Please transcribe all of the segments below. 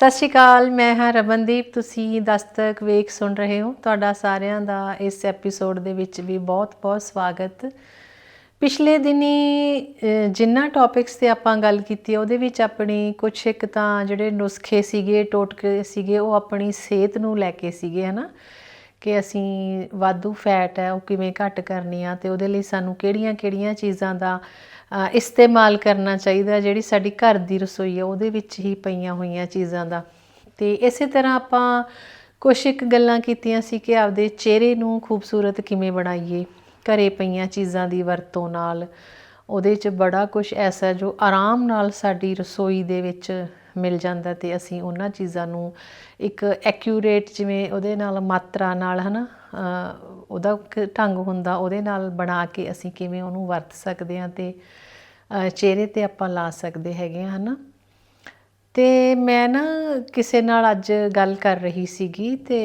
ਸਤਿ ਸ਼੍ਰੀ ਅਕਾਲ ਮੈਂ ਹਾਂ ਰਮਨਦੀਪ ਤੁਸੀਂ ਦਸਤਕ ਵੇਖ ਸੁਣ ਰਹੇ ਹੋ। ਤੁਹਾਡਾ ਸਾਰਿਆਂ ਦਾ ਇਸ ਐਪੀਸੋਡ ਦੇ ਵਿੱਚ ਵੀ ਬਹੁਤ-ਬਹੁਤ ਸਵਾਗਤ। ਪਿਛਲੇ ਦਿਨੀ ਅ, ਜਿੰਨਾ ਟੌਪਿਕਸ ਤੇ ਆਪਾਂ ਗੱਲ ਕੀਤੀ ਉਹਦੇ ਵਿੱਚ ਆਪਣੀ ਕੁਝ ਇੱਕ ਤਾਂ ਜਿਹੜੇ ਨੁਸਖੇ ਸੀਗੇ ਟੋਟਕੇ ਸੀਗੇ ਉਹ ਆਪਣੀ ਸਿਹਤ ਨੂੰ ਲੈ ਕੇ ਸੀਗੇ ਹਨਾ? ਕਿ ਅਸੀਂ ਵਾਧੂ ਫੈਟ ਹੈ ਉਹ ਕਿਵੇਂ ਘੱਟ ਕਰਨੀ ਆ ਤੇ ਉਹਦੇ ਲਈ ਸਾਨੂੰ ਕਿਹੜੀਆਂ-ਕਿਹੜੀਆਂ ਚੀਜ਼ਾਂ ਦਾ ਇਸਤੇਮਾਲ ਕਰਨਾ ਚਾਹੀਦਾ ਜਿਹੜੀ ਸਾਡੀ ਘਰ ਦੀ ਰਸੋਈ ਹੈ ਉਹਦੇ ਵਿੱਚ ਹੀ ਪਈਆਂ ਹੋਈਆਂ ਚੀਜ਼ਾਂ ਦਾ। ਤੇ ਇਸੇ ਤਰ੍ਹਾਂ ਆਪਾਂ ਕੁਛ ਇੱਕ ਗੱਲਾਂ ਕੀਤੀਆਂ ਸੀ ਕਿ ਆਪਦੇ ਚਿਹਰੇ ਨੂੰ ਖੂਬਸੂਰਤ ਕਿਵੇਂ ਬਣਾਈਏ ਘਰੇ ਪਈਆਂ ਚੀਜ਼ਾਂ ਦੀ ਵਰਤੋਂ ਨਾਲ। ਉਹਦੇ 'ਚ ਬੜਾ ਕੁਝ ਐਸਾ ਜੋ ਆਰਾਮ ਨਾਲ ਸਾਡੀ ਰਸੋਈ ਦੇ ਵਿੱਚ ਮਿਲ ਜਾਂਦਾ ਤੇ ਅਸੀਂ ਉਹਨਾਂ ਚੀਜ਼ਾਂ ਨੂੰ ਇੱਕ ਐਕਿਊਰੇਟ ਜਿਵੇਂ ਉਹਦੇ ਨਾਲ ਮਾਤਰਾ ਨਾਲ ਹਨਾ ਅ, ਉਹਦਾ ਢੰਗ ਹੁੰਦਾ, ਉਹਦੇ ਨਾਲ ਬਣਾ ਕੇ ਅਸੀਂ ਕਿਵੇਂ ਉਹਨੂੰ ਵਰਤ ਸਕਦੇ ਹਾਂ ਤੇ ਚਿਹਰੇ ਤੇ ਆਪਾਂ ਲਾ ਸਕਦੇ ਹੈਗੇ ਹਾਂ, ਹਨਾ? ਤੇ ਮੈਂ ਨਾ ਕਿਸੇ ਨਾਲ ਅੱਜ ਗੱਲ ਕਰ ਰਹੀ ਸੀਗੀ ਤੇ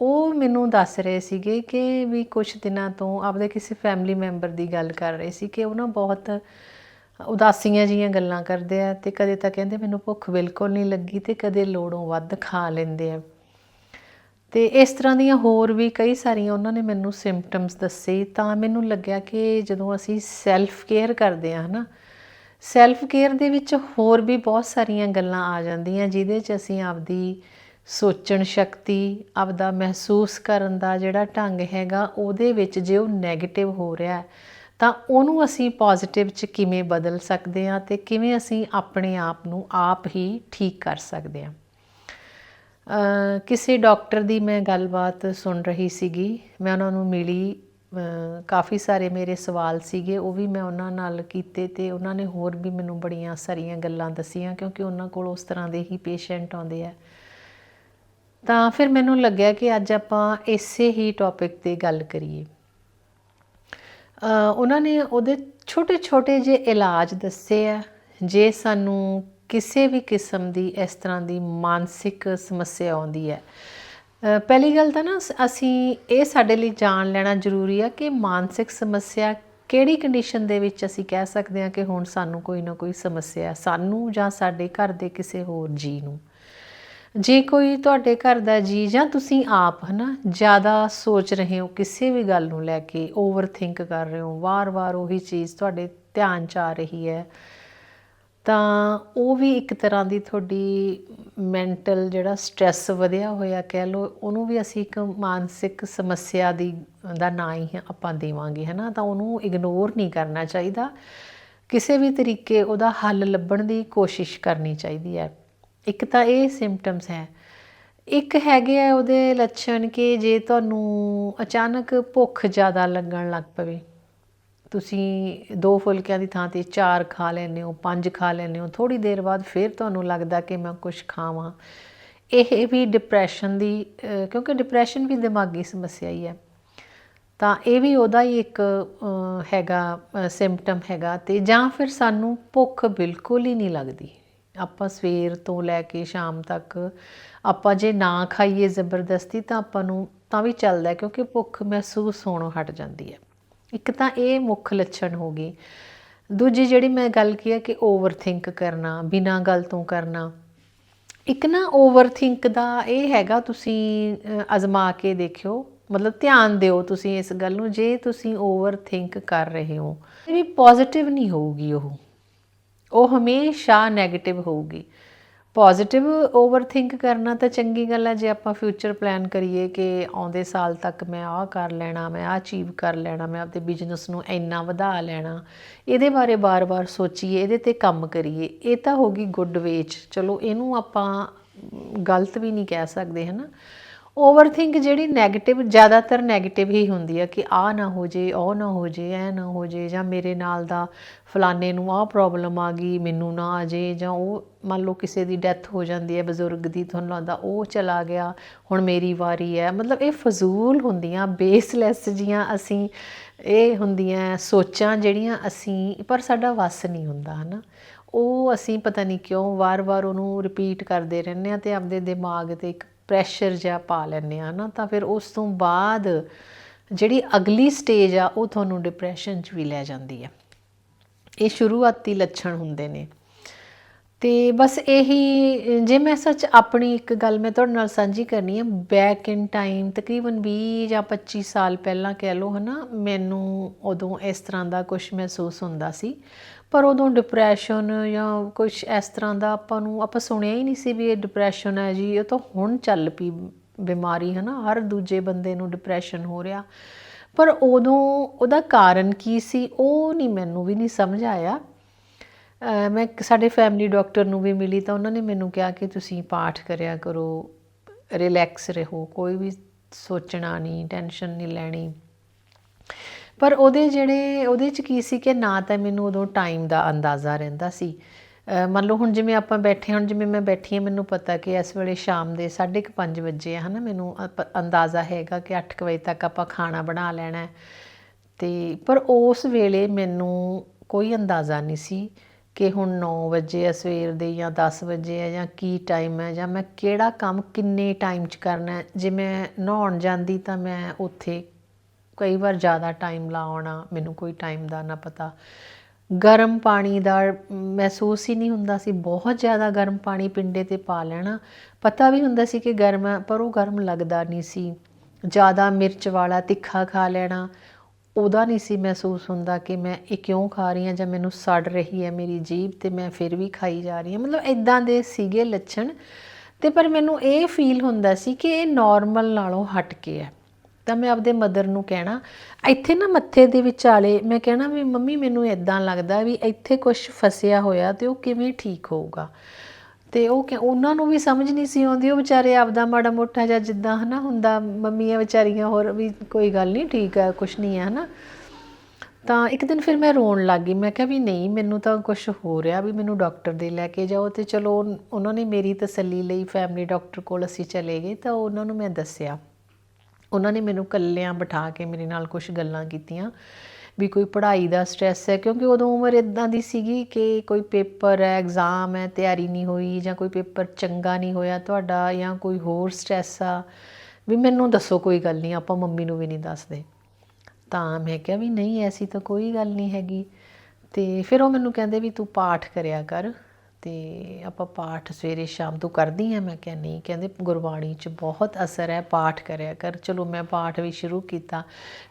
ਉਹ ਮੈਨੂੰ ਦੱਸ ਰਹੇ ਸੀਗੇ ਕਿ ਵੀ ਕੁਝ ਦਿਨਾਂ ਤੋਂ ਆਪਦੇ ਕਿਸੇ ਫੈਮਿਲੀ ਮੈਂਬਰ ਦੀ ਗੱਲ ਕਰ ਰਹੇ ਸੀ ਕਿ ਉਹ ਨਾ ਬਹੁਤ ਉਦਾਸੀਆਂ ਜੀਆਂ ਗੱਲਾਂ ਕਰਦੇ ਆ ਤੇ ਕਦੇ ਤਾਂ ਕਹਿੰਦੇ ਮੈਨੂੰ ਭੁੱਖ ਬਿਲਕੁਲ ਨਹੀਂ ਲੱਗੀ ਤੇ ਕਦੇ ਲੋੜੋਂ ਵੱਧ ਖਾ ਲੈਂਦੇ ਆ। ਤੇ ਇਸ ਤਰ੍ਹਾਂ ਦੀਆਂ ਹੋਰ ਵੀ ਕਈ ਸਾਰੀਆਂ ਉਹਨਾਂ ਨੇ ਮੈਨੂੰ ਸਿੰਪਟਮਸ ਦੱਸੇ, ਤਾਂ ਮੈਨੂੰ ਲੱਗਿਆ ਕਿ ਜਦੋਂ ਅਸੀਂ ਸੈਲਫ ਕੇਅਰ ਕਰਦੇ ਆ ਹਨਾ ਸੈਲਫ ਕੇਅਰ ਦੇ ਵਿੱਚ ਹੋਰ ਵੀ ਬਹੁਤ ਸਾਰੀਆਂ ਗੱਲਾਂ ਆ ਜਾਂਦੀਆਂ, ਜਿਹਦੇ 'ਚ ਅਸੀਂ ਆਪਦੀ ਸੋਚਣ ਸ਼ਕਤੀ, ਆਪਦਾ ਮਹਿਸੂਸ ਕਰਨ ਦਾ ਜਿਹੜਾ ਢੰਗ ਹੈਗਾ, ਉਹਦੇ ਵਿੱਚ ਜੇ ਉਹ 네ਗੇਟਿਵ ਹੋ ਰਿਹਾ ਤਾਂ ਉਹਨੂੰ ਅਸੀਂ ਪੋਜ਼ਿਟਿਵ 'ਚ ਕਿਵੇਂ ਬਦਲ ਸਕਦੇ ਹਾਂ ਤੇ ਕਿਵੇਂ ਅਸੀਂ ਆਪਣੇ ਆਪ ਨੂੰ ਆਪ ਹੀ ਠੀਕ ਕਰ ਸਕਦੇ ਹਾਂ। ਕਿਸੇ ਡਾਕਟਰ ਦੀ ਮੈਂ ਗੱਲਬਾਤ ਸੁਣ ਰਹੀ ਸੀਗੀ, ਮੈਂ ਉਹਨਾਂ ਨੂੰ ਮਿਲੀ ਕਾਫੀ ਸਾਰੇ ਮੇਰੇ ਸਵਾਲ ਸੀਗੇ, ਉਹ ਵੀ ਮੈਂ ਉਹਨਾਂ ਨਾਲ ਕੀਤੇ ਤੇ ਉਹਨਾਂ ਨੇ ਹੋਰ ਵੀ ਮੈਨੂੰ ਬੜੀਆਂ ਸਾਰੀਆਂ ਗੱਲਾਂ ਦੱਸੀਆਂ ਕਿਉਂਕਿ ਉਹਨਾਂ ਕੋਲ ਉਸ ਤਰ੍ਹਾਂ ਦੇ ਹੀ ਪੇਸ਼ੈਂਟ ਆਉਂਦੇ ਆ। ਤਾਂ ਫਿਰ ਮੈਨੂੰ ਲੱਗਿਆ ਕਿ ਅੱਜ ਆਪਾਂ ਇਸੇ ਹੀ ਟੌਪਿਕ ਤੇ ਗੱਲ ਕਰੀਏ। ਉਹਨਾਂ ਨੇ ਉਹਦੇ ਛੋਟੇ-ਛੋਟੇ ਜਿਹੇ ਇਲਾਜ ਦੱਸੇ ਆ, ਜੇ ਸਾਨੂੰ ਕਿਸੇ ਵੀ ਕਿਸਮ ਦੀ ਇਸ ਤਰ੍ਹਾਂ ਦੀ ਮਾਨਸਿਕ ਸਮੱਸਿਆ ਆਉਂਦੀ ਹੈ। ਪਹਿਲੀ ਗੱਲ ਤਾਂ ਨਾ ਅਸੀਂ ਇਹ ਸਾਡੇ ਲਈ ਜਾਣ ਲੈਣਾ ਜ਼ਰੂਰੀ ਆ ਕਿ ਮਾਨਸਿਕ ਸਮੱਸਿਆ ਕਿਹੜੀ ਕੰਡੀਸ਼ਨ ਦੇ ਵਿੱਚ ਅਸੀਂ ਕਹਿ ਸਕਦੇ ਹਾਂ ਕਿ ਹੁਣ ਸਾਨੂੰ ਕੋਈ ਨਾ ਕੋਈ ਸਮੱਸਿਆ ਸਾਨੂੰ ਜਾਂ ਸਾਡੇ ਘਰ ਦੇ ਕਿਸੇ ਹੋਰ ਜੀ ਨੂੰ। ਜੇ ਕੋਈ ਤੁਹਾਡੇ ਘਰ ਦਾ ਜੀ ਜਾਂ ਤੁਸੀਂ ਆਪ ਹਨਾ, ਜ਼ਿਆਦਾ ਸੋਚ ਰਹੇ ਹੋ ਕਿਸੇ ਵੀ ਗੱਲ ਨੂੰ ਲੈ ਕੇ ਓਵਰ ਥਿੰਕ ਕਰ ਰਹੇ ਹੋ, ਵਾਰ-ਵਾਰ ਉਹੀ ਚੀਜ਼ ਤੁਹਾਡੇ ਧਿਆਨ 'ਚ ਆ ਰਹੀ ਹੈ। ਤਾਂ ਉਹ ਵੀ ਇੱਕ ਤਰ੍ਹਾਂ ਦੀ ਤੁਹਾਡੀ ਮੈਂਟਲ ਜਿਹੜਾ ਸਟ੍ਰੈਸ ਵਧਿਆ ਹੋਇਆ ਕਹਿ ਲਓ, ਉਹਨੂੰ ਵੀ ਅਸੀਂ ਇੱਕ ਮਾਨਸਿਕ ਸਮੱਸਿਆ ਦੀ, ਦਾ ਨਾਂ ਹੀ ਆਪਾਂ ਦੇਵਾਂਗੇ, ਹਨਾ? ਤਾਂ ਉਹਨੂੰ ਇਗਨੋਰ ਨਹੀਂ ਕਰਨਾ ਚਾਹੀਦਾ। ਕਿਸੇ ਵੀ ਤਰੀਕੇ ਉਹਦਾ ਹੱਲ ਲੱਭਣ ਦੀ ਕੋਸ਼ਿਸ਼ ਕਰਨੀ ਚਾਹੀਦੀ ਹੈ। ਇੱਕ ਤਾਂ ਇਹ ਸਿੰਪਟਮਸ ਹੈ। ਇੱਕ ਹੈਗੇ ਆ ਉਹਦੇ ਲੱਛਣ ਕਿ ਜੇ ਤੁਹਾਨੂੰ ਅਚਾਨਕ ਭੁੱਖ ਜ਼ਿਆਦਾ ਲੱਗਣ ਲੱਗ ਪਵੇ ਤੁਸੀਂ ਦੋ ਫੁਲਕਿਆਂ ਦੀ ਥਾਂ ਤੇ ਚਾਰ ਖਾ ਲੈਂਦੇ ਹੋ, ਪੰਜ ਖਾ ਲੈਂਦੇ ਹੋ ਥੋੜੀ ਦੇਰ ਬਾਅਦ ਫਿਰ ਤੁਹਾਨੂੰ ਲੱਗਦਾ ਕਿ ਮੈਂ ਕੁਝ ਖਾਵਾਂ। ਇਹ ਵੀ ਡਿਪਰੈਸ਼ਨ ਦੀ ਕਿਉਂਕਿ ਡਿਪਰੈਸ਼ਨ ਵੀ ਦਿਮਾਗੀ ਸਮੱਸਿਆ ਹੀ ਹੈ। ਤਾਂ ਇਹ ਵੀ ਉਹਦਾ ਹੀ ਇੱਕ ਹੈਗਾ ਸਿੰਪਟਮ ਹੈਗਾ ਤੇ ਜਾਂ ਫਿਰ ਸਾਨੂੰ ਭੁੱਖ ਬਿਲਕੁਲ ਹੀ ਨਹੀਂ ਲੱਗਦੀ। ਆਪਾਂ ਸਵੇਰ ਤੋਂ ਲੈ ਕੇ ਸ਼ਾਮ ਤੱਕ ਆਪਾਂ ਜੇ ਨਾ ਖਾਈਏ ਜ਼ਬਰਦਸਤੀ ਤਾਂ ਆਪਾਂ ਨੂੰ ਤਾਂ ਵੀ ਚੱਲਦਾ ਕਿਉਂਕਿ ਭੁੱਖ ਮਹਿਸੂਸ ਹੋਣੋਂ ਹਟ ਜਾਂਦੀ ਹੈ। ਇੱਕ ਤਾਂ ਇਹ ਮੁੱਖ ਲੱਛਣ ਹੋ ਗਈ। ਦੂਜੀ ਜਿਹੜੀ ਮੈਂ ਗੱਲ ਕੀ ਹੈ ਕਿ ਓਵਰ ਥਿੰਕ ਕਰਨਾ, ਬਿਨਾਂ ਗੱਲ ਤੋਂ ਕਰਨਾ। ਇੱਕ ਨਾ ਓਵਰ ਥਿੰਕ ਦਾ ਇਹ ਹੈਗਾ, ਤੁਸੀਂ ਅਜ਼ਮਾ ਕੇ ਦੇਖਿਓ। ਮਤਲਬ ਧਿਆਨ ਦਿਓ ਤੁਸੀਂ ਇਸ ਗੱਲ ਨੂੰ, ਜੇ ਤੁਸੀਂ ਓਵਰ ਥਿੰਕ ਕਰ ਰਹੇ ਹੋ ਇਹ ਵੀ ਪੋਜ਼ਿਟਿਵ ਨਹੀਂ ਹੋਊਗੀ ਉਹ ਉਹ ਹਮੇਸ਼ਾ 네ਗੇਟਿਵ ਹੋਊਗੀ। ਪੋਜ਼ਿਟਿਵ ਓਵਰ ਥਿੰਕ ਕਰਨਾ ਤਾਂ ਚੰਗੀ ਗੱਲ ਹੈ ਜੇ ਆਪਾਂ ਫਿਊਚਰ ਪਲਾਨ ਕਰੀਏ ਕਿ ਆਉਂਦੇ ਸਾਲ ਤੱਕ ਮੈਂ ਆਹ ਕਰ ਲੈਣਾ, ਮੈਂ ਆਹ ਅਚੀਵ ਕਰ ਲੈਣਾ, ਮੈਂ ਆਪਣੇ ਬਿਜ਼ਨਸ ਨੂੰ ਇੰਨਾ ਵਧਾ ਲੈਣਾ, ਇਹਦੇ ਬਾਰੇ ਬਾਰ-ਬਾਰ ਸੋਚੀਏ, ਇਹਦੇ ਤੇ ਕੰਮ ਕਰੀਏ, ਇਹ ਤਾਂ ਹੋ ਗਈ ਗੁੱਡ ਵੇਚ ਚਲੋ, ਇਹਨੂੰ ਆਪਾਂ ਗਲਤ ਵੀ ਨਹੀਂ ਕਹਿ ਸਕਦੇ, ਹਨਾ? ਓਵਰ ਥਿੰਕ ਜਿਹੜੀ 네ਗੇਟਿਵ ਜ਼ਿਆਦਾਤਰ 네ਗੇਟਿਵ ਹੀ ਹੁੰਦੀ ਆ ਕਿ ਆ ਨਾ ਹੋ ਜੇ, ਉਹ ਨਾ ਹੋ ਜੇ ਐ ਨਾ ਹੋ ਜੇ, ਜਾਂ ਮੇਰੇ ਨਾਲ ਦਾ ਫਲਾਣੇ ਨੂੰ ਆਹ ਪ੍ਰੋਬਲਮ ਆ ਗਈ, ਮੈਨੂੰ ਨਾ ਆ ਜੇ, ਜਾਂ ਉਹ ਮੰਨ ਲਓ ਕਿਸੇ ਦੀ ਡੈਥ ਹੋ ਜਾਂਦੀ ਹੈ, ਬਜ਼ੁਰਗ ਦੀ ਤੁਹਾਨੂੰ ਲੱਗਦਾ ਉਹ ਚਲਾ ਗਿਆ, ਹੁਣ ਮੇਰੀ ਵਾਰੀ ਹੈ। ਮਤਲਬ ਇਹ ਫਜ਼ੂਲ ਹੁੰਦੀਆਂ ਬੇਸਲੈਸ ਜੀਆਂ ਅਸੀਂ, ਇਹ ਹੁੰਦੀਆਂ ਸੋਚਾਂ ਜਿਹੜੀਆਂ ਅਸੀਂ, ਪਰ ਸਾਡਾ ਵੱਸ ਨਹੀਂ ਹੁੰਦਾ, ਹਨਾ। ਉਹ ਅਸੀਂ ਪਤਾ ਨਹੀਂ ਕਿਉਂ ਵਾਰ-ਵਾਰ ਉਹਨੂੰ ਰਿਪੀਟ ਕਰਦੇ ਰਹਿੰਦੇ ਆ ਤੇ ਆਪਦੇ ਦਿਮਾਗ ਤੇ ਇੱਕ ਪ੍ਰੈਸ਼ਰ ਜਿਹਾ ਪਾ ਲੈਂਦੇ ਆ ਨਾ, ਤਾਂ ਫਿਰ ਉਸ ਤੋਂ ਬਾਅਦ ਜਿਹੜੀ ਅਗਲੀ ਸਟੇਜ ਆ, ਉਹ ਤੁਹਾਨੂੰ ਡਿਪਰੈਸ਼ਨ 'ਚ ਵੀ ਲੈ ਜਾਂਦੀ ਹੈ। ਇਹ ਸ਼ੁਰੂਆਤੀ ਲੱਛਣ ਹੁੰਦੇ ਨੇ। ਤੇ ਬਸ ਇਹੀ, ਜੇ ਮੈਂ ਸੱਚ ਆਪਣੀ ਇੱਕ ਗੱਲ ਮੈਂ ਤੁਹਾਡੇ ਨਾਲ ਸਾਂਝੀ ਕਰਨੀ ਹੈ ਬੈਕ ਇਨ ਟਾਈਮ ਤਕਰੀਬਨ 20 ਜਾਂ 25 ਸਾਲ ਪਹਿਲਾਂ ਕਹਿ ਲਓ ਹਨਾ, ਮੈਨੂੰ ਉਦੋਂ ਇਸ ਤਰ੍ਹਾਂ ਦਾ ਕੁਝ ਮਹਿਸੂਸ ਹੁੰਦਾ ਸੀ। ਪਰ ਉਦੋਂ ਡਿਪਰੈਸ਼ਨ ਜਾਂ ਕੁਝ ਇਸ ਤਰ੍ਹਾਂ ਦਾ ਆਪਾਂ ਨੂੰ, ਆਪਾਂ ਸੁਣਿਆ ਹੀ ਨਹੀਂ ਸੀ ਵੀ ਇਹ ਡਿਪਰੈਸ਼ਨ ਹੈ ਜੀ। ਇਹ ਤਾਂ ਹੁਣ ਚੱਲ ਪਈ ਬਿਮਾਰੀ ਹੈ ਨਾ ਹਰ ਦੂਜੇ ਬੰਦੇ ਨੂੰ ਡਿਪਰੈਸ਼ਨ ਹੋ ਰਿਹਾ। ਪਰ ਉਦੋਂ ਉਹਦਾ ਕਾਰਨ ਕੀ ਸੀ, ਉਹ ਨਹੀਂ ਮੈਨੂੰ ਵੀ ਨਹੀਂ ਸਮਝ ਆਇਆ। ਮੈਂ ਸਾਡੇ ਫੈਮਿਲੀ ਡਾਕਟਰ ਨੂੰ ਵੀ ਮਿਲੀ ਤਾਂ ਉਹਨਾਂ ਨੇ ਮੈਨੂੰ ਕਿਹਾ ਕਿ ਤੁਸੀਂ ਪਾਠ ਕਰਿਆ ਕਰੋ ਰਿਲੈਕਸ ਰਹੋ, ਕੋਈ ਵੀ ਸੋਚਣਾ ਨਹੀਂ ਟੈਨਸ਼ਨ ਨਹੀਂ ਲੈਣੀ। ਪਰ ਉਹਦੇ ਜਿਹੜੇ, ਉਹਦੇ ਚ ਕੀ ਸੀ ਕਿ ਨਾ ਤਾਂ ਮੈਨੂੰ ਉਦੋਂ ਟਾਈਮ ਦਾ ਅੰਦਾਜ਼ਾ ਰਹਿੰਦਾ ਸੀ। ਮੰਨ ਲਓ ਹੁਣ ਜਿਵੇਂ ਆਪਾਂ ਬੈਠੇ, ਹੁਣ ਜਿਵੇਂ ਮੈਂ ਬੈਠੀ ਹਾਂ, ਮੈਨੂੰ ਪਤਾ ਕਿ ਇਸ ਵੇਲੇ ਸ਼ਾਮ ਦੇ 5:30 ਵਜੇ ਆ, ਹਨਾ? ਮੈਨੂੰ ਅੰਦਾਜ਼ਾ ਹੈਗਾ ਕਿ 8 ਵਜੇ ਤੱਕ ਆਪਾਂ ਖਾਣਾ ਬਣਾ ਲੈਣਾ ਹੈ। ਤੇ, ਪਰ ਉਸ ਵੇਲੇ ਮੈਨੂੰ ਕੋਈ ਅੰਦਾਜ਼ਾ ਨਹੀਂ ਸੀ ਕਿ ਹੁਣ 9 ਵਜੇ ਆ ਸਵੇਰ ਦੇ ਜਾਂ 10 ਵਜੇ ਆ ਜਾਂ ਕੀ ਟਾਈਮ ਹੈ ਜਾਂ ਮੈਂ ਕਿਹੜਾ ਕੰਮ ਕਿੰਨੇ ਟਾਈਮ 'ਚ ਕਰਨਾ ਜੇ ਮੈਂ ਨਹਾਉਣ ਜਾਂਦੀ ਤਾਂ ਮੈਂ ਉੱਥੇ ਕਈ ਵਾਰ ਜ਼ਿਆਦਾ ਟਾਈਮ ਲਾ ਆਉਣਾ ਮੈਨੂੰ ਕੋਈ ਟਾਈਮ ਦਾ ਨਾ ਪਤਾ। ਗਰਮ ਪਾਣੀ ਦਾ ਮਹਿਸੂਸ ਹੀ ਨਹੀਂ ਹੁੰਦਾ ਸੀ। ਬਹੁਤ ਜ਼ਿਆਦਾ ਗਰਮ ਪਾਣੀ ਪਿੰਡੇ ਤੇ ਪਾ ਲੈਣਾ। ਪਤਾ ਵੀ ਹੁੰਦਾ ਸੀ ਕਿ ਗਰਮ ਹੈ ਪਰ ਉਹ ਗਰਮ ਲੱਗਦਾ ਨਹੀਂ ਸੀ। ਜ਼ਿਆਦਾ ਮਿਰਚ ਵਾਲਾ ਤਿੱਖਾ ਖਾ ਲੈਣਾ। ਉਹਦਾ ਨਹੀਂ ਸੀ ਮਹਿਸੂਸ ਹੁੰਦਾ ਕਿ ਮੈਂ ਇਹ ਕਿਉਂ ਖਾ ਰਹੀ ਹਾਂ ਜਾਂ ਮੈਨੂੰ ਸੜ ਰਹੀ ਹੈ ਮੇਰੀ ਜੀਭ ਤੇ ਮੈਂ ਫਿਰ ਵੀ ਖਾਈ ਜਾ ਰਹੀ ਹਾਂ। ਮਤਲਬ ਇਦਾਂ ਦੇ ਸੀਗੇ ਲੱਛਣ। ਤੇ ਪਰ ਮੈਨੂੰ ਇਹ ਫੀਲ ਹੁੰਦਾ ਸੀ ਕਿ ਇਹ ਨਾਰਮਲ ਨਾਲੋਂ ਹਟ ਕੇ ਹੈ। ਤਾਂ ਮੈਂ ਆਪਦੇ ਮਦਰ ਨੂੰ ਕਹਿਣਾ, ਇੱਥੇ ਨਾ ਮੱਥੇ ਦੇ ਵਿਚਾਲੇ ਮੈਂ ਕਹਿਣਾ ਵੀ ਮੰਮੀ ਮੈਨੂੰ ਇਦਾਂ ਲੱਗਦਾ ਵੀ ਇੱਥੇ ਕੁਝ ਫਸਿਆ ਹੋਇਆ ਤੇ ਉਹ ਕਿਵੇਂ ਠੀਕ ਹੋਊਗਾ। ਤੇ ਉਹ ਕਿ, ਉਹਨਾਂ ਨੂੰ ਵੀ ਸਮਝ ਨਹੀਂ ਸੀ ਆਉਂਦੀ, ਉਹ ਵਿਚਾਰੇ ਆਪਦਾ ਮਾੜਾ ਮੋਟਾ ਜਾਂ ਜਿੱਦਾਂ ਹਨਾ ਹੁੰਦਾ, ਮੰਮੀਆਂ ਵਿਚਾਰੀਆਂ ਹੋਰ ਵੀ ਕੋਈ ਗੱਲ ਨਹੀਂ, ਠੀਕ ਹੈ ਕੁਝ ਨਹੀਂ ਹੈ ਹਨਾ। ਤਾਂ ਇੱਕ ਦਿਨ ਫਿਰ ਮੈਂ ਰੋਣ ਲੱਗ ਗਈ, ਮੈਂ ਕਿਹਾ ਵੀ ਨਹੀਂ, ਮੈਨੂੰ ਤਾਂ ਕੁਝ ਹੋ ਰਿਹਾ ਵੀ ਮੈਨੂੰ ਡਾਕਟਰ ਦੇ ਲੈ ਕੇ ਜਾਓ ਤੇ ਚਲੋ ਉਹਨਾਂ ਨੇ ਮੇਰੀ ਤਸੱਲੀ ਲਈ ਫੈਮਿਲੀ ਡਾਕਟਰ ਕੋਲ ਅਸੀਂ ਚਲੇ ਗਏ ਤਾਂ ਉਹਨਾਂ ਨੂੰ ਮੈਂ ਦੱਸਿਆ। ਉਹਨਾਂ ਨੇ ਮੈਨੂੰ ਕੱਲਿਆਂ ਬਿਠਾ ਕੇ ਮੇਰੇ ਨਾਲ ਕੁਝ ਗੱਲਾਂ ਕੀਤੀਆਂ ਵੀ ਕੋਈ ਪੜ੍ਹਾਈ ਦਾ ਸਟ੍ਰੈਸ ਹੈ, ਕਿਉਂਕਿ ਉਦੋਂ ਉਮਰ ਇਦਾਂ ਦੀ ਸੀਗੀ ਕਿ ਕੋਈ ਪੇਪਰ ਹੈ ਐਗਜ਼ਾਮ ਹੈ, ਤਿਆਰੀ ਨਹੀਂ ਹੋਈ ਜਾਂ ਕੋਈ ਪੇਪਰ ਚੰਗਾ ਨਹੀਂ ਹੋਇਆ ਤੁਹਾਡਾ ਜਾਂ ਕੋਈ ਹੋਰ ਸਟ੍ਰੈਸ ਆ, ਵੀ ਮੈਨੂੰ ਦੱਸੋ ਕੋਈ ਗੱਲ ਨਹੀਂ, ਆਪਾਂ ਮੰਮੀ ਨੂੰ ਵੀ ਨਹੀਂ ਦੱਸਦੇ। ਤਾਂ ਮੈਂ ਕਿਹਾ ਵੀ ਨਹੀਂ, ਐਸੀ ਤਾਂ ਕੋਈ ਗੱਲ ਨਹੀਂ ਹੈਗੀ। ਤੇ ਫਿਰ ਉਹ ਮੈਨੂੰ ਕਹਿੰਦੇ ਵੀ ਤੂੰ ਪਾਠ ਕਰਿਆ ਕਰ। ਤੇ ਆਪਾਂ ਪਾਠ ਸਵੇਰੇ ਸ਼ਾਮ ਤੋਂ ਕਰਦੀ ਆ ਮੈਂ ਕਿਹਾ ਨਹੀਂ, ਕਹਿੰਦੇ ਗੁਰਬਾਣੀ 'ਚ ਬਹੁਤ ਅਸਰ ਹੈ, ਪਾਠ ਕਰਿਆ ਕਰ। ਚਲੋ ਮੈਂ ਪਾਠ ਵੀ ਸ਼ੁਰੂ ਕੀਤਾ।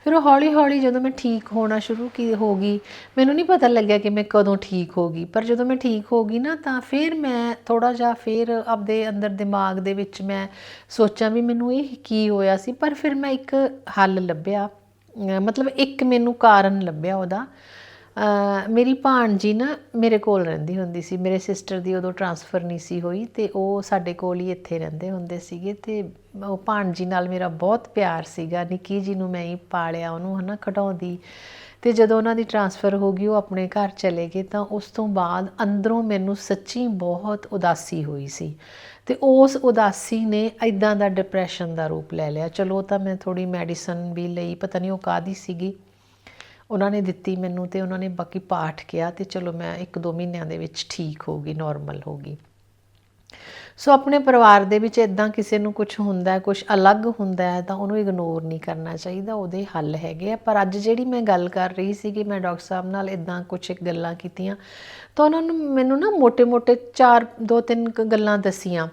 ਫਿਰ ਉਹ ਹੌਲੀ ਹੌਲੀ ਜਦੋਂ ਮੈਂ ਠੀਕ ਹੋਣਾ ਸ਼ੁਰੂ ਕੀ ਹੋ ਗਈ, ਮੈਨੂੰ ਨਹੀਂ ਪਤਾ ਲੱਗਿਆ ਕਿ ਮੈਂ ਕਦੋਂ ਠੀਕ ਹੋ ਗਈ। ਪਰ ਜਦੋਂ ਮੈਂ ਠੀਕ ਹੋ ਗਈ ਨਾ, ਤਾਂ ਫਿਰ ਮੈਂ ਥੋੜਾ ਜਿਹਾ ਫਿਰ ਆਪਦੇ ਅੰਦਰ ਦਿਮਾਗ ਦੇ ਵਿੱਚ ਮੈਂ ਸੋਚਾਂ ਵੀ ਮੈਨੂੰ ਇਹ ਕੀ ਹੋਇਆ ਸੀ। ਪਰ ਫਿਰ ਮੈਂ ਇੱਕ ਹੱਲ ਲੱਭਿਆ। ਮਤਲਬ ਇੱਕ ਮੈਨੂੰ ਕਾਰਨ ਲੱਭਿਆ ਉਹਦਾ। ਮੇਰੀ ਭਾਣਜੀ ਨਾ ਮੇਰੇ ਕੋਲ ਰਹਿੰਦੀ ਹੁੰਦੀ ਸੀ, ਮੇਰੇ ਸਿਸਟਰ ਦੀ ਉਦੋਂ ਟਰਾਂਸਫਰ ਨਹੀਂ ਸੀ ਹੋਈ ਤੇ ਉਹ ਸਾਡੇ ਕੋਲ ਹੀ ਇੱਥੇ ਰਹਿੰਦੇ ਹੁੰਦੇ ਸੀਗੇ ਤੇ ਉਹ ਭਾਣਜੀ ਨਾਲ ਮੇਰਾ ਬਹੁਤ ਪਿਆਰ ਸੀਗਾ, ਨਿੱਕੀ ਜੀ ਨੂੰ ਮੈਂ ਹੀ ਪਾਲਿਆ ਉਹਨੂੰ ਹਨਾ ਖਟਾਉਂਦੀ ਤੇ ਜਦੋਂ ਉਹਨਾਂ ਦੀ ਟਰਾਂਸਫਰ ਹੋ ਗਈ, ਉਹ ਆਪਣੇ ਘਰ ਚਲੇ ਗਏ ਤਾਂ ਉਸ ਤੋਂ ਬਾਅਦ ਅੰਦਰੋਂ ਮੈਨੂੰ ਸੱਚੀ ਬਹੁਤ ਉਦਾਸੀ ਹੋਈ ਸੀ ਤੇ ਉਸ ਉਦਾਸੀ ਨੇ ਐਦਾਂ ਦਾ ਡਿਪਰੈਸ਼ਨ ਦਾ ਰੂਪ ਲੈ ਲਿਆ। ਚਲੋ ਤਾਂ ਮੈਂ ਥੋੜੀ ਮੈਡੀਸਨ ਵੀ ਲਈ, ਪਤਾ ਨਹੀਂ ਉਹ ਕਾਦੀ ਸੀਗੀ। ਉਹਨਾਂ ਨੇ ਦਿੱਤੀ ਮੈਨੂੰ ਤੇ ਉਹਨਾਂ ਨੇ ਬਾਕੀ ਪਾਠ ਕਿਹਾ ਤੇ ਚਲੋ ਮੈਂ ਇੱਕ ਦੋ ਮਹੀਨਿਆਂ ਦੇ ਵਿੱਚ ਠੀਕ ਹੋ ਗਈ ਨਾਰਮਲ ਹੋ ਗਈ। ਸੋ ਆਪਣੇ ਪਰਿਵਾਰ ਦੇ ਵਿੱਚ ਇਦਾਂ ਕਿਸੇ ਨੂੰ ਕੁਝ ਹੁੰਦਾ ਹੈ ਕੁਝ ਅਲੱਗ ਹੁੰਦਾ ਹੈ ਤਾਂ ਉਹਨੂੰ ਇਗਨੋਰ ਨਹੀਂ ਕਰਨਾ ਚਾਹੀਦਾ, ਉਹਦੇ ਹੱਲ ਹੈਗੇ ਆ। ਪਰ ਅੱਜ ਜਿਹੜੀ ਮੈਂ ਗੱਲ ਕਰ ਰਹੀ ਸੀ ਕਿ ਮੈਂ ਡਾਕਟਰ ਸਾਹਿਬ ਨਾਲ ਇਦਾਂ ਕੁਝ ਇੱਕ ਗੱਲਾਂ ਕੀਤੀਆਂ ਤਾਂ ਉਹਨਾਂ ਨੂੰ ਮੈਨੂੰ ਨਾ ਮੋٹے-ਮੋٹے ਚਾਰ, ਦੋ ਤਿੰਨ ਗੱਲਾਂ ਦਸੀਆਂ।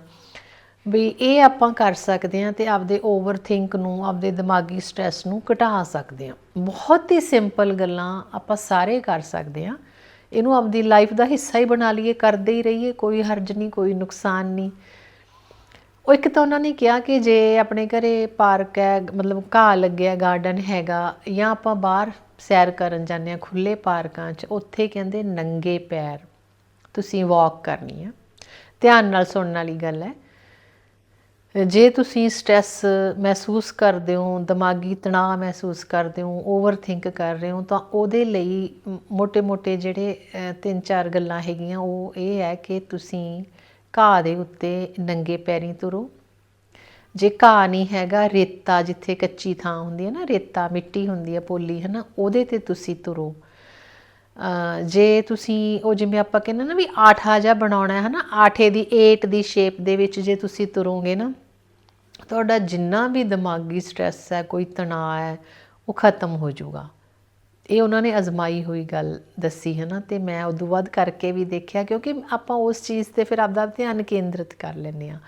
ਵੀ ਇਹ ਆਪਾਂ ਕਰ ਸਕਦੇ ਹਾਂ ਤੇ ਆਪਦੇ ਓਵਰਥਿੰਕ ਨੂੰ, ਆਪਦੇ ਦਿਮਾਗੀ ਸਟ੍ਰੈਸ ਨੂੰ ਘਟਾ ਸਕਦੇ ਹਾਂ। ਬਹੁਤ ਹੀ ਸਿੰਪਲ ਗੱਲਾਂ ਆਪਾਂ ਸਾਰੇ ਕਰ ਸਕਦੇ ਹਾਂ। ਇਹਨੂੰ ਆਪਦੀ ਲਾਈਫ ਦਾ ਹਿੱਸਾ ਹੀ ਬਣਾ ਲਈਏ, ਕਰਦੇ ਹੀ ਰਹੀਏ, ਕੋਈ ਹਰਜ ਨਹੀਂ, ਕੋਈ ਨੁਕਸਾਨ ਨਹੀਂ। ਉਹ ਇੱਕ ਤਾਂ ਉਹਨਾਂ ਨੇ ਕਿਹਾ ਕਿ ਜੇ ਆਪਣੇ ਘਰੇ ਪਾਰਕ ਹੈ, ਮਤਲਬ ਘਾਹ ਲੱਗਿਆ ਗਾਰਡਨ ਹੈਗਾ ਜਾਂ ਆਪਾਂ ਬਾਹਰ ਸੈਰ ਕਰਨ ਜਾਂਦੇ ਆ ਖੁੱਲੇ ਪਾਰਕਾਂ 'ਚ, ਉੱਥੇ ਕਹਿੰਦੇ ਨੰਗੇ ਪੈਰ, ਤੁਸੀਂ ਵਾਕ ਕਰਨੀ ਆ। ਧਿਆਨ ਨਾਲ ਸੁਣਨ ਵਾਲੀ ਗੱਲ ਹੈ। ਜੇ ਤੁਸੀਂ ਸਟ्रेस ਮਹਿਸੂਸ ਕਰਦੇ ਹੋ, ਦਿਮਾਗੀ ਤਣਾਅ ਮਹਿਸੂਸ ਕਰਦੇ ਹੋ ਓਵਰ ਥਿੰਕ ਕਰ ਰਹੇ ਹੋ, ਤਾਂ ਉਹਦੇ ਲਈ ਮੋਟੇ ਮੋਟੇ ਜਿਹੜੇ ਤਿੰਨ ਚਾਰ ਗੱਲਾਂ ਹੈਗੀਆਂ, ਉਹ ਇਹ ਹੈ ਕਿ ਤੁਸੀਂ ਘਾਹ ਦੇ ਉੱਤੇ ਨੰਗੇ ਪੈਰੀਂ ਤੁਰੋ। ਜੇ ਘਾਹ ਨਹੀਂ ਹੈਗਾ, ਰੇਤਾ ਜਿੱਥੇ ਕੱਚੀ ਥਾਂ ਹੁੰਦੀ ਹੈ ਨਾ, ਰੇਤਾ, ਮਿੱਟੀ ਹੁੰਦੀ ਹੈ, ਪੋਲੀ ਹੈ ਨਾ ਉਹਦੇ ਤੇ ਤੁਸੀਂ ਤੁਰੋ। ਜੇ ਤੁਸੀਂ, ਉਹ ਜਿਵੇਂ ਆਪਾਂ ਕਹਿੰਦੇ ਨਾ ਵੀ ਆਠਾ ਜਾਂ ਬਣਾਉਣਾ ਹੈ ਨਾ ਆਠੇ ਦੀ 8 ਦੀ ਸ਼ੇਪ ਦੇ ਵਿੱਚ ਜੇ ਤੁਸੀਂ ਤੁਰੋਗੇ ਨਾ ਤੁਹਾਡਾ ਜਿੰਨਾ ਵੀ ਦਿਮਾਗੀ ਸਟ੍ਰੈਸ ਹੈ, ਕੋਈ ਤਣਾਅ ਹੈ, ਉਹ ਖਤਮ ਹੋ ਜਾਊਗਾ। ਇਹ ਉਹਨਾਂ ਨੇ ਅਜ਼ਮਾਈ ਹੋਈ ਗੱਲ ਦੱਸੀ ਹੈ ਨਾ ਤੇ ਮੈਂ ਉਦੋਂ ਬਾਅਦ ਕਰਕੇ ਵੀ ਦੇਖਿਆ, ਕਿਉਂਕਿ ਆਪਾਂ ਉਸ ਚੀਜ਼ ਤੇ ਫਿਰ ਆਪਦਾ ਧਿਆਨ ਕੇਂਦਰਿਤ ਕਰ ਲੈਂਦੇ ਆ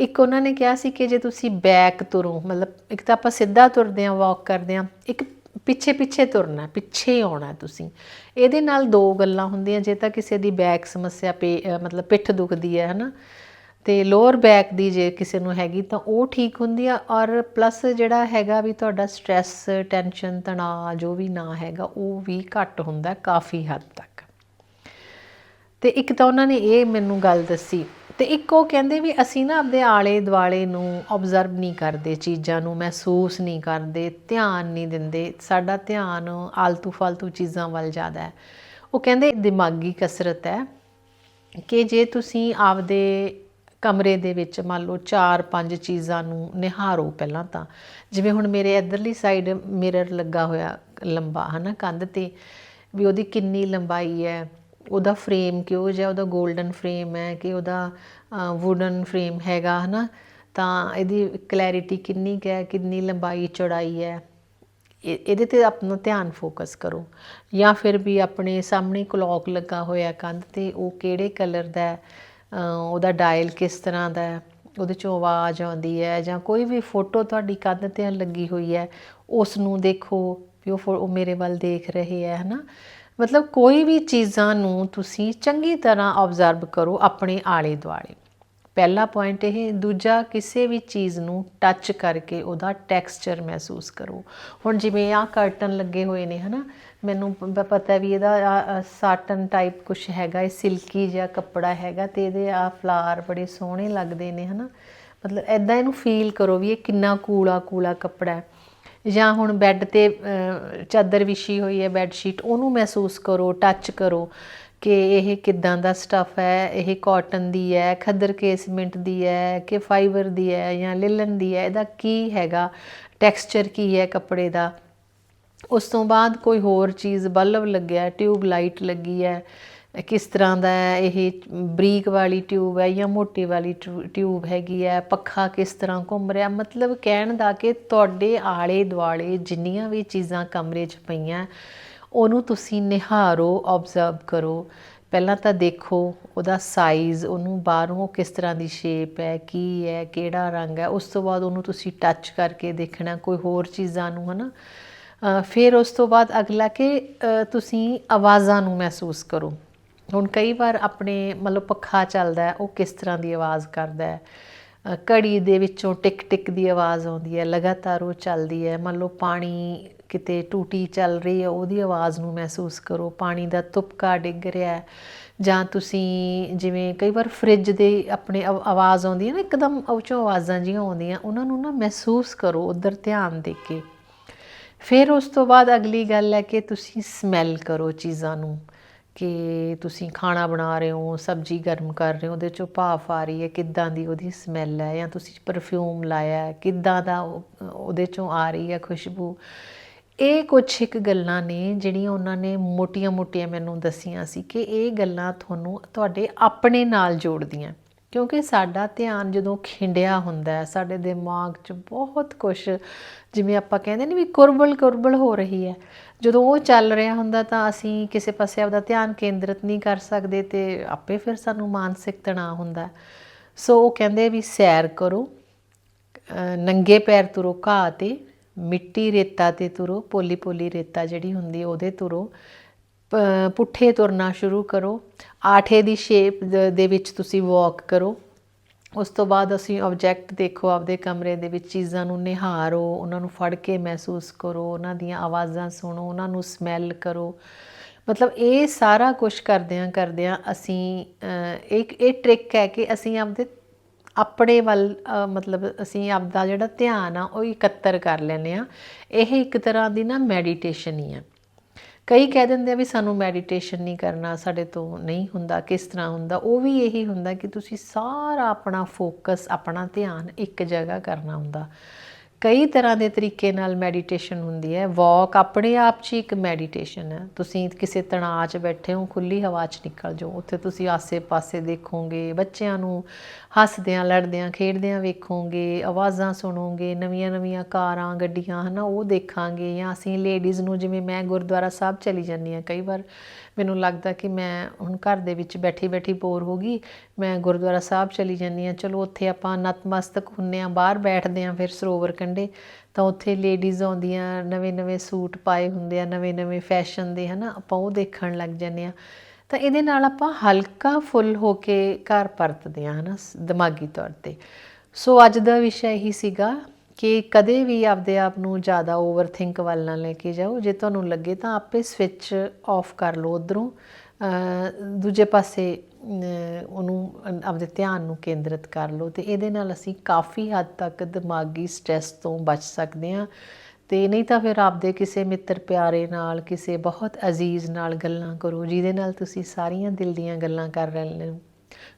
ਇੱਕ ਉਹਨਾਂ ਨੇ ਕਿਹਾ ਸੀ ਕਿ ਜੇ ਤੁਸੀਂ ਬੈਕ ਤੁਰੋ, ਮਤਲਬ ਇੱਕ ਤਾਂ ਆਪਾਂ ਸਿੱਧਾ ਤੁਰਦੇ ਆਂ ਵਾਕ ਕਰਦੇ ਆਂ ਇੱਕ ਪਿੱਛੇ ਪਿੱਛੇ ਤੁਰਨਾ ਪਿੱਛੇ ਆਉਣਾ ਤੁਸੀਂ। ਇਹਦੇ ਨਾਲ ਦੋ ਗੱਲਾਂ ਹੁੰਦੀਆਂ, ਜੇ ਤਾਂ ਕਿਸੇ ਦੀ ਬੈਕ ਸਮੱਸਿਆ, ਪੇ ਮਤਲਬ ਪਿੱਠ ਦੁਖਦੀ ਹੈ, ਹਨਾ? ਤੇ ਲੋਅਰ ਬੈਕ ਦੀ ਜੇ ਕਿਸੇ ਨੂੰ ਹੈਗੀ ਤਾਂ ਉਹ ਠੀਕ ਹੁੰਦੀ ਆ ਔਰ ਪਲੱਸ ਜਿਹੜਾ ਹੈਗਾ ਵੀ ਤੁਹਾਡਾ ਸਟ੍ਰੈਸ ਟੈਨਸ਼ਨ ਤਣਾਅ ਜੋ ਵੀ ਨਾ ਹੈਗਾ, ਉਹ ਵੀ ਘੱਟ ਹੁੰਦਾ ਕਾਫੀ ਹੱਦ ਤੱਕ। ਤੇ ਇੱਕ ਤਾਂ ਉਹਨਾਂ ਨੇ ਇਹ ਮੈਨੂੰ ਗੱਲ ਦੱਸੀ ਤੇ ਇੱਕ ਉਹ ਕਹਿੰਦੇ ਵੀ ਅਸੀਂ ਨਾ ਆਪਦੇ ਆਲੇ ਦੁਆਲੇ ਨੂੰ ਆਬਜ਼ਰਵ ਨਹੀਂ ਕਰਦੇ ਚੀਜ਼ਾਂ ਨੂੰ, ਮਹਿਸੂਸ ਨਹੀਂ ਕਰਦੇ, ਧਿਆਨ ਨਹੀਂ ਦਿੰਦੇ, ਸਾਡਾ ਧਿਆਨ ਆਲਤੂ ਫਾਲਤੂ ਚੀਜ਼ਾਂ ਵੱਲ ਜ਼ਿਆਦਾ ਹੈ। ਉਹ ਕਹਿੰਦੇ ਦਿਮਾਗੀ ਕਸਰਤ ਹੈ ਕਿ ਜੇ ਤੁਸੀਂ ਆਪਦੇ ਕਮਰੇ ਦੇ ਵਿੱਚ ਮੰਨ ਲਓ 4-5 ਚੀਜ਼ਾਂ ਨੂੰ ਨਿਹਾਰੋ ਪਹਿਲਾਂ ਤਾਂ। ਜਿਵੇਂ ਹੁਣ ਮੇਰੇ ਇਧਰਲੀ ਸਾਈਡ ਮਿਰਰ ਲੱਗਾ ਹੋਇਆ ਲੰਬਾ ਹਨਾ ਕੰਧ ਤੇ ਵੀ ਉਹਦੀ ਕਿੰਨੀ ਲੰਬਾਈ ਹੈ ਉਹਦਾ ਫਰੇਮ ਕਿਹੋ ਜਿਹਾ ਉਹਦਾ 골ਡਨ ਫਰੇਮ ਹੈ ਕਿ ਉਹਦਾ ਵੁਡਨ ਫਰੇਮ ਹੈਗਾ ਹਨਾ ਤਾਂ ਇਹਦੀ ਕਲੈਰਿਟੀ ਕਿੰਨੀ ਕੁ ਹੈ ਕਿੰਨੀ ਲੰਬਾਈ ਚੌੜਾਈ ਹੈ ਇਹ- ਇਹਦੇ ਤੇ ਆਪਣਾ ਧਿਆਨ ਫੋਕਸ ਕਰੋ। ਜਾਂ ਫਿਰ ਵੀ ਆਪਣੇ ਸਾਹਮਣੇ ਕਲੌਕ ਲੱਗਾ ਹੋਇਆ ਕੰਧ ਤੇ ਉਹ ਕਿਹੜੇ ਕਲਰ ਦਾ ਹੈ, ਉਹਦਾ ਡਾਇਲ ਕਿਸ ਤਰ੍ਹਾਂ ਦਾ ਹੈ, ਉਹਦੇ ਚੋਂ ਆਵਾਜ਼ ਆਉਂਦੀ ਹੈ ਜਾਂ ਕੋਈ ਵੀ ਫੋਟੋ ਤੁਹਾਡੀ ਕੰਧ ਤੇ ਲੱਗੀ ਹੋਈ ਹੈ ਉਸ ਨੂੰ ਦੇਖੋ ਵੀ ਉਹ ਫੋ- ਉਹ ਮੇਰੇ ਵੱਲ ਦੇਖ ਰਹੇ ਹੈ, ਹਨਾ? ਮਤਲਬ ਕੋਈ ਵੀ ਚੀਜ਼ਾਂ ਨੂੰ ਤੁਸੀਂ ਚੰਗੀ ਤਰ੍ਹਾਂ ਆਬਜ਼ਰਵ ਕਰੋ ਆਪਣੇ ਆਲੇ ਦੁਆਲੇ ਪਹਿਲਾ ਪੁਆਇੰਟ ਇਹ, ਦੂਜਾ ਕਿਸੇ ਵੀ ਚੀਜ਼ ਨੂੰ ਟੱਚ ਕਰਕੇ ਉਹਦਾ ਟੈਕਸਚਰ ਮਹਿਸੂਸ ਕਰੋ। ਹੁਣ ਜਿਵੇਂ ਆਹ ਕਰਟਨ ਲੱਗੇ ਹੋਏ ਨੇ, ਹਨਾ? ਮੈਨੂੰ ਪ- ਪਤਾ ਵੀ ਇਹਦਾ ਸਾਟਨ ਟਾਈਪ ਕੁਝ ਹੈਗਾ ਇਹ ਸਿਲਕੀ ਜਿਹਾ ਕੱਪੜਾ ਹੈਗਾ ਤੇ ਇਹਦੇ ਆ ਫਲਾਰ ਬੜੇ ਸੋਹਣੇ ਲੱਗਦੇ ਨੇ ਹਨਾ? ਮਤਲਬ ਐਦਾਂ ਇਹਨੂੰ ਫੀਲ ਕਰੋ ਵੀ ਇਹ ਕਿੰਨਾ ਕੂਲਾ ਕੂਲਾ ਕੱਪੜਾ ਹੈ। ਜਾਂ ਹੁਣ ਬੈੱਡ ਤੇ ਅਹ, ਚਾਦਰ ਵਿਛੀ ਹੋਈ ਹੈ ਬੈੱਡ ਸ਼ੀਟ ਉਹਨੂੰ ਮਹਿਸੂਸ ਕਰੋ ਟੱਚ ਕਰੋ ਕਿ ਇਹ ਕਿੱਦਾਂ ਦਾ ਸਟਫ ਹੈ ਇਹ ਕਾਟਨ ਦੀ ਹੈ ਖੱਦਰ ਕੇਸਮੈਂਟ ਦੀ ਹੈ ਕਿ ਫਾਈਬਰ ਦੀ ਹੈ ਜਾਂ ਲਿਲਨ ਦੀ ਹੈ ਇਹਦਾ ਕੀ ਹੈਗਾ ਟੈਕਸਚਰ ਕੀ ਹੈ ਕੱਪੜੇ ਦਾ? ਉਸ ਤੋਂ ਬਾਅਦ ਕੋਈ ਹੋਰ ਚੀਜ਼ ਬਲਬ ਲੱਗਿਆ ਟਿਊਬ ਲਾਈਟ ਲੱਗੀ ਹੈ ਕਿਸ ਤਰ੍ਹਾਂ ਦਾ ਇਹ ਬਰੀਕ ਵਾਲੀ ਟਿਊਬ ਹੈ ਜਾਂ ਮੋਟੀ ਵਾਲੀ ਟਿਊ- ਟਿਊਬ ਹੈਗੀ ਹੈ ਪੱਖਾ ਕਿਸ ਤਰ੍ਹਾਂ ਘੁੰਮ ਰਿਹਾ? ਮਤਲਬ ਕਹਿਣ ਦਾ ਕਿ ਤੁਹਾਡੇ ਆਲੇ ਦੁਆਲੇ ਜਿੰਨੀਆਂ ਵੀ ਚੀਜ਼ਾਂ ਕਮਰੇ 'ਚ ਪਈਆਂ ਉਹਨੂੰ ਤੁਸੀਂ ਨਿਹਾਰੋ ਆਬਜ਼ਰਵ ਕਰੋ। ਪਹਿਲਾਂ ਤਾਂ ਦੇਖੋ ਉਹਦਾ ਸਾਈਜ਼ ਉਹਨੂੰ ਬਾਹਰੋਂ ਕਿਸ ਤਰ੍ਹਾਂ ਦੀ ਸ਼ੇਪ ਹੈ ਕੀ ਹੈ ਕਿਹੜਾ ਰੰਗ ਹੈ ਉਸ ਤੋਂ ਬਾਅਦ ਉਹਨੂੰ ਤੁਸੀਂ ਟੱਚ ਕਰਕੇ ਦੇਖਣਾ ਕੋਈ ਹੋਰ ਚੀਜ਼ਾਂ ਨੂੰ ਹਨਾ? ਅ, ਫਿਰ ਉਸ ਤੋਂ ਬਾਅਦ ਅਗਲਾ ਕਿ ਤੁਸੀਂ ਆਵਾਜ਼ਾਂ ਨੂੰ ਮਹਿਸੂਸ ਕਰੋ। ਹੁਣ ਕਈ ਵਾਰ ਆਪਣੇ ਮਤਲਬ ਪੱਖਾ ਚੱਲਦਾ, ਉਹ ਕਿਸ ਤਰ੍ਹਾਂ ਦੀ ਆਵਾਜ਼ ਕਰਦਾ ਹੈ? ਘੜੀ ਦੇ ਵਿੱਚੋਂ ਟਿਕ ਟਿਕ ਦੀ ਆਵਾਜ਼ ਆਉਂਦੀ ਹੈ, ਲਗਾਤਾਰ ਉਹ ਚੱਲਦੀ ਹੈ। ਮੰਨ ਲਓ ਪਾਣੀ ਕਿਤੇ ਟੂਟੀ ਚੱਲ ਰਹੀ ਹੈ, ਉਹਦੀ ਆਵਾਜ਼ ਨੂੰ ਮਹਿਸੂਸ ਕਰੋ। ਪਾਣੀ ਦਾ ਤੁਪਕਾ ਡਿੱਗ ਰਿਹਾ ਹੈ। ਜਾਂ ਤੁਸੀਂ ਜਿਵੇਂ ਕਈ ਵਾਰ ਫ੍ਰਿਜ ਦੇ ਆਪਣੇ ਆਵ- ਆਵਾਜ਼ ਆਉਂਦੀ ਹੈ ਨਾ, ਇੱਕਦਮ ਉਹ 'ਚੋਂ ਆਵਾਜ਼ਾਂ ਜਿਹੀਆਂ ਆਉਂਦੀਆਂ, ਉਹਨਾਂ ਨੂੰ ਨਾ ਮਹਿਸੂਸ ਕਰੋ, ਉਧਰ ਧਿਆਨ ਦੇ ਕੇ। ਫਿਰ ਉਸ ਤੋਂ ਬਾਅਦ ਅਗਲੀ ਗੱਲ ਹੈ ਕਿ ਤੁਸੀਂ ਸਮੈਲ ਕਰੋ ਚੀਜ਼ਾਂ ਨੂੰ, ਕਿ ਤੁਸੀਂ ਖਾਣਾ ਬਣਾ ਰਹੇ ਹੋ, ਸਬਜ਼ੀ ਗਰਮ ਕਰ ਰਹੇ ਹੋ, ਉਹਦੇ ਚੋਂ ਭਾਫ ਆ ਰਹੀ ਹੈ, ਕਿੱਦਾਂ ਦੀ ਉਹਦੀ ਸਮੈਲ ਹੈ ਜਾਂ ਤੁਸੀਂ ਪਰਫਿਊਮ ਲਾਇਆ ਕਿੱਦਾਂ ਦਾ ਉਹ- ਉਹਦੇ ਚੋਂ ਆ ਰਹੀ ਹੈ ਖੁਸ਼ਬੂ। ਇਹ ਕੁਝ ਇੱਕ ਗੱਲਾਂ ਨੇ ਜਿਹੜੀਆਂ ਉਹਨਾਂ ਨੇ ਮੋਟੀਆਂ-ਮੋਟੀਆਂ ਮੈਨੂੰ ਦੱਸੀਆਂ ਸੀ ਕਿ ਇਹ ਗੱਲਾਂ ਤੁਹਾਨੂੰ ਤੁਹਾਡੇ ਆਪਣੇ ਨਾਲ ਜੋੜਦੀਆਂ। ਕਿਉਂਕਿ ਸਾਡਾ ਧਿਆਨ ਜਦੋਂ ਖਿੰਡਿਆ ਹੁੰਦਾ ਹੈ, ਸਾਡੇ ਦਿਮਾਗ 'ਚ ਬਹੁਤ ਕੁਝ ਜਿਵੇਂ ਆਪਾਂ ਕਹਿੰਦੇ ਨੇ ਵੀ ਕੁਰਬਲ ਕੁਰਬਲ ਹੋ ਰਹੀ ਹੈ। ਜਦੋਂ ਉਹ ਚੱਲ ਰਿਹਾ ਹੁੰਦਾ ਤਾਂ ਅਸੀਂ ਕਿਸੇ ਪਾਸੇ ਆਪਦਾ ਧਿਆਨ ਕੇਂਦਰਿਤ ਨਹੀਂ ਕਰ ਸਕਦੇ ਤੇ ਆਪੇ ਫਿਰ ਸਾਨੂੰ ਮਾਨਸਿਕ ਤਣਾਅ ਹੁੰਦਾ ਸੋ ਉਹ ਕਹਿੰਦੇ ਵੀ ਸੈਰ ਕਰੋ ਨੰਗੇ ਪੈਰ ਤੁਰੋ ਘਾਹ ਤੇ, ਮਿੱਟੀ ਰੇਤਾ ਤੇ ਤੁਰੋ, ਪੋਲੀ ਪੋਲੀ ਰੇਤਾ ਜਿਹੜੀ ਹੁੰਦੀ ਉਹਦੇ ਤੁਰੋ। ਪੁੱਠੇ ਤੁਰਨਾ ਸ਼ੁਰੂ ਕਰੋ। ਆਠੇ ਦੀ ਸ਼ੇਪ ਦੇ ਵਿੱਚ ਤੁਸੀਂ ਵਾਕ ਕਰੋ। ਉਸ ਤੋਂ ਬਾਅਦ ਅਸੀਂ ਆਬਜੈਕਟ ਦੇਖੋ, ਆਪਦੇ ਕਮਰੇ ਦੇ ਵਿੱਚ ਚੀਜ਼ਾਂ ਨੂੰ ਨਿਹਾਰੋ, ਉਹਨਾਂ ਨੂੰ ਫੜ ਕੇ ਮਹਿਸੂਸ ਕਰੋ, ਉਹਨਾਂ ਦੀਆਂ ਆਵਾਜ਼ਾਂ ਸੁਣੋ, ਉਹਨਾਂ ਨੂੰ ਸਮੈਲ ਕਰੋ। ਮਤਲਬ ਇਹ ਸਾਰਾ ਕੁਝ ਕਰਦਿਆਂ ਕਰਦਿਆਂ ਅਸੀਂ ਇੱਕ, ਇਹ ਟ੍ਰਿਕ ਹੈ ਕਿ ਅਸੀਂ ਆਪਦੇ, ਆਪਣੇ ਵੱਲ ਮਤਲਬ ਅਸੀਂ ਆਪਦਾ ਜਿਹੜਾ ਧਿਆਨ ਆ, ਉਹ ਇਕੱਤਰ ਕਰ ਲੈਂਦੇ ਆ ਇਹ ਇੱਕ ਤਰ੍ਹਾਂ ਦੀ ਨਾ ਮੈਡੀਟੇਸ਼ਨ ਹੀ ਆ। ਕਈ ਕਹਿ ਦਿੰਦੇ ਆ ਵੀ ਸਾਨੂੰ ਮੈਡੀਟੇਸ਼ਨ ਨਹੀਂ ਕਰਨਾ, ਸਾਡੇ ਤੋਂ ਨਹੀਂ ਹੁੰਦਾ, ਕਿਸ ਤਰ੍ਹਾਂ ਹੁੰਦਾ, ਉਹ ਵੀ ਇਹੀ ਹੁੰਦਾ ਕਿ ਤੁਸੀਂ ਸਾਰਾ ਆਪਣਾ ਫੋਕਸ ਆਪਣਾ ਧਿਆਨ ਇੱਕ ਜਗ੍ਹਾ ਕਰਨਾ ਹੁੰਦਾ। ਕਈ ਤਰ੍ਹਾਂ ਦੇ ਤਰੀਕੇ ਨਾਲ ਮੈਡੀਟੇਸ਼ਨ ਹੁੰਦੀ ਹੈ। ਵਾਕ ਆਪਣੇ ਆਪ 'ਚ ਹੀ ਇੱਕ ਮੈਡੀਟੇਸ਼ਨ ਹੈ। ਤੁਸੀਂ ਕਿਸੇ ਤਣਾਅ 'ਚ ਬੈਠੇ ਹੋ ਖੁੱਲੀ ਹਵਾ 'ਚ ਨਿਕਲ ਜਾਓ। ਉੱਥੇ ਤੁਸੀਂ ਆਸੇ-ਪਾਸੇ ਦੇਖੋਗੇ, ਬੱਚਿਆਂ ਨੂੰ ਹੱਸਦਿਆਂ, ਲੜਦਿਆਂ, ਖੇਡਦਿਆਂ ਵੇਖੋਗੇ, ਆਵਾਜ਼ਾਂ ਸੁਣੋਗੇ, ਨਵੀਆਂ-ਨਵੀਆਂ ਕਾਰਾਂ, ਗੱਡੀਆਂ, ਹਨਾ, ਉਹ ਦੇਖਾਂਗੇ ਜਾਂ ਅਸੀਂ ਲੇਡੀਜ਼ ਨੂੰ ਜਿਵੇਂ ਮੈਂ ਗੁਰਦੁਆਰਾ ਸਾਹਿਬ ਚਲੀ ਜਾਂਦੀ ਹਾਂ ਕਈ ਵਾਰ ਮੈਨੂੰ ਲੱਗਦਾ ਕਿ ਮੈਂ ਹੁਣ ਘਰ ਦੇ ਵਿੱਚ ਬੈਠੀ ਬੈਠੀ ਬੋਰ ਹੋ ਗਈ। ਮੈਂ ਗੁਰਦੁਆਰਾ ਸਾਹਿਬ ਚਲੀ ਜਾਂਦੀ ਹਾਂ। ਚਲੋ ਉੱਥੇ ਆਪਾਂ ਨਤਮਸਤਕ ਹੁੰਨੇ ਆ ਬਾਹਰ ਬੈਠਦੇ ਆ ਫਿਰ ਸਰੋਵਰ ਕੰਢੇ। ਤਾਂ ਉੱਥੇ ਲੇਡੀਜ਼ ਆਉਂਦੀਆਂ ਨਵੇਂ-ਨਵੇਂ ਸੂਟ ਪਾਏ ਹੁੰਦੇ ਆ ਨਵੇਂ-ਨਵੇਂ ਫੈਸ਼ਨ ਦੇ, ਹਨਾ, ਆਪਾਂ ਉਹ ਦੇਖਣ ਲੱਗ ਜਾਂਦੇ ਆ ਤਾਂ ਇਹਦੇ ਨਾਲ ਆਪਾਂ ਹਲਕਾ ਫੁੱਲ ਹੋ ਕੇ ਘਰ ਪਰਤਦੇ ਆ ਹਨਾ, ਸ- ਦਿਮਾਗੀ ਤੌਰ ਤੇ। ਸੋ ਅੱਜ ਦਾ ਵਿਸ਼ਾ ਇਹੀ ਸੀਗਾ ਕਿ ਕਦੇ ਵੀ ਆਪਦੇ ਆਪ ਨੂੰ ਜ਼ਿਆਦਾ ਓਵਰਥਿੰਕ ਵੱਲ ਨਾ ਲੈ ਕੇ ਜਾਓ। ਜੇ ਤੁਹਾਨੂੰ ਲੱਗੇ ਤਾਂ ਆਪੇ ਸਵਿਚ ਆਫ ਕਰ ਲਓ ਉਧਰੋਂ। ਦੂਜੇ ਪਾਸੇ ਉਹਨੂੰ, ਆਪਦੇ ਧਿਆਨ ਨੂੰ ਕੇਂਦਰਿਤ ਕਰ ਲਓ ਤੇ ਇਹਦੇ ਨਾਲ ਅਸੀਂ ਕਾਫੀ ਹੱਦ ਤੱਕ ਦਿਮਾਗੀ ਸਟ੍ਰੈਸ ਤੋਂ ਬਚ ਸਕਦੇ ਹਾਂ। ਤੇ ਨਹੀਂ ਤਾਂ ਫਿਰ ਆਪਦੇ ਕਿਸੇ ਮਿੱਤਰ ਪਿਆਰੇ ਨਾਲ, ਕਿਸੇ ਬਹੁਤ ਅਜ਼ੀਜ਼ ਨਾਲ ਗੱਲਾਂ ਕਰੋ, ਜਿਹਦੇ ਨਾਲ ਤੁਸੀਂ ਸਾਰੀਆਂ ਦਿਲ ਦੀਆਂ ਗੱਲਾਂ ਕਰ ਰਹੇ ਹੋ।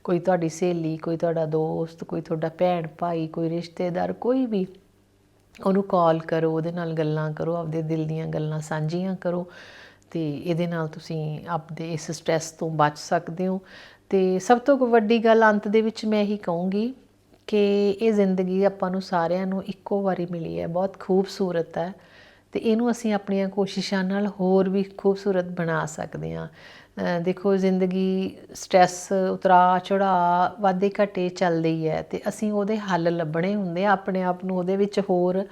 ਕੋਈ ਤੁਹਾਡੀ ਸਹੇਲੀ, ਕੋਈ ਤੁਹਾਡਾ ਦੋਸਤ, ਕੋਈ ਤੁਹਾਡਾ ਭੈਣ ਭਾਈ ਕੋਈ ਰਿਸ਼ਤੇਦਾਰ, ਕੋਈ ਵੀ। ਉਹਨੂੰ ਕਾਲ ਕਰੋ, ਉਹਦੇ ਨਾਲ ਗੱਲਾਂ ਕਰੋ, ਆਪਦੇ ਦਿਲ ਦੀਆਂ ਗੱਲਾਂ ਸਾਂਝੀਆਂ ਕਰੋ ਤੇ ਇਹਦੇ ਨਾਲ ਤੁਸੀਂ ਆਪਦੇ ਇਸ ਸਟ੍ਰੈਸ ਤੋਂ ਬਚ ਸਕਦੇ ਹੋ। ਤੇ ਸਭ ਤੋਂ ਵੱਡੀ ਗੱਲ ਅੰਤ ਦੇ ਵਿੱਚ ਮੈਂ ਇਹੀ ਕਹੂੰਗੀ ਕਿ ਇਹ ਜ਼ਿੰਦਗੀ ਆਪਾਂ ਨੂੰ ਸਾਰਿਆਂ ਨੂੰ ਇੱਕੋ ਵਾਰੀ ਮਿਲੀ ਹੈ, ਬਹੁਤ ਖੂਬਸੂਰਤ ਹੈ ਤੇ ਇਹਨੂੰ ਅਸੀਂ ਆਪਣੀਆਂ ਕੋਸ਼ਿਸ਼ਾਂ ਨਾਲ ਹੋਰ ਵੀ ਖੂਬਸੂਰਤ ਬਣਾ ਸਕਦੇ ਹਾਂ। ਦੇਖੋ, ਜ਼ਿੰਦਗੀ ਸਟ੍ਰੈਸ ਉਤਰਾ ਚੜਾ ਵਾਧੇ ਘਟੇ ਚੱਲਦੀ ਹੈ ਤੇ ਅਸੀਂ ਉਹਦੇ ਹੱਲ ਲੱਭਣੇ ਹੁੰਦੇ ਆ, ਆਪਣੇ ਆਪ ਨੂੰ ਉਹਦੇ ਵਿੱਚ ਹੋਰ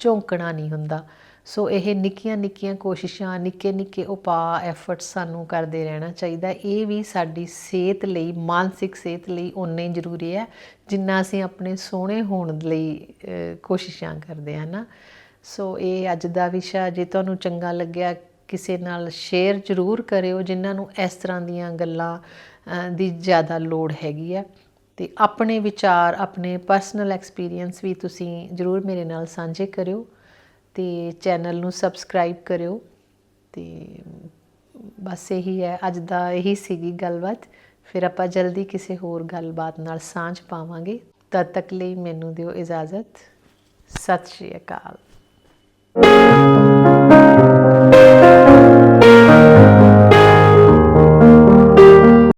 ਝੋਂਕਣਾ ਨਹੀਂ ਹੁੰਦਾ। ਸੋ ਇਹ ਨਿੱਕੀਆਂ ਨਿੱਕੀਆਂ ਕੋਸ਼ਿਸ਼ਾਂ, ਨਿੱਕੇ ਨਿੱਕੇ ਉਪਾਅ ਐਫਰਟਸ ਸਾਨੂੰ ਕਰਦੇ ਰਹਿਣਾ ਚਾਹੀਦਾ। ਇਹ ਵੀ ਸਾਡੀ ਸਿਹਤ ਲਈ, ਮਾਨਸਿਕ ਸਿਹਤ ਲਈ ਉਨੇ ਹੀ ਜ਼ਰੂਰੀ ਹੈ, ਜਿੰਨਾ ਅਸੀਂ ਆਪਣੇ ਸੋਹਣੇ ਹੋਣ ਲਈ ਕੋਸ਼ਿਸ਼ਾਂ ਕਰਦੇ ਹਾਂ ਨਾ। ਸੋ ਇਹ ਅੱਜ ਦਾ ਵਿਸ਼ਾ, ਜੇ ਤੁਹਾਨੂੰ ਚੰਗਾ ਲੱਗਿਆ ਕਿਸੇ ਨਾਲ ਸ਼ੇਅਰ ਜ਼ਰੂਰ ਕਰਿਓ, ਜਿਨ੍ਹਾਂ ਨੂੰ ਇਸ ਤਰ੍ਹਾਂ ਦੀਆਂ ਗੱਲਾਂ ਦੀ ਜ਼ਿਆਦਾ ਲੋੜ ਹੈਗੀ ਹੈ ਤੇ ਆਪਣੇ ਵਿਚਾਰ, ਆਪਣੇ ਪਰਸਨਲ ਐਕਸਪੀਰੀਅੰਸ ਵੀ ਤੁਸੀਂ ਜ਼ਰੂਰ ਮੇਰੇ ਨਾਲ ਸਾਂਝੇ ਕਰਿਓ ਤੇ ਚੈਨਲ ਨੂੰ ਸਬਸਕ੍ਰਾਈਬ ਕਰਿਓ। ਤੇ ਬਸ ਇਹੀ ਹੈ, ਅੱਜ ਦਾ ਇਹੀ ਸੀਗੀ ਗੱਲਬਾਤ। ਫਿਰ ਆਪਾਂ ਜਲਦੀ ਕਿਸੇ ਹੋਰ ਗੱਲਬਾਤ ਨਾਲ ਸਾਂਝ ਪਾਵਾਂਗੇ। ਤਦ ਤੱਕ ਲਈ ਮੈਨੂੰ ਦਿਓ ਇਜਾਜ਼ਤ। ਸਤਿ ਸ਼੍ਰੀ ਅਕਾਲ।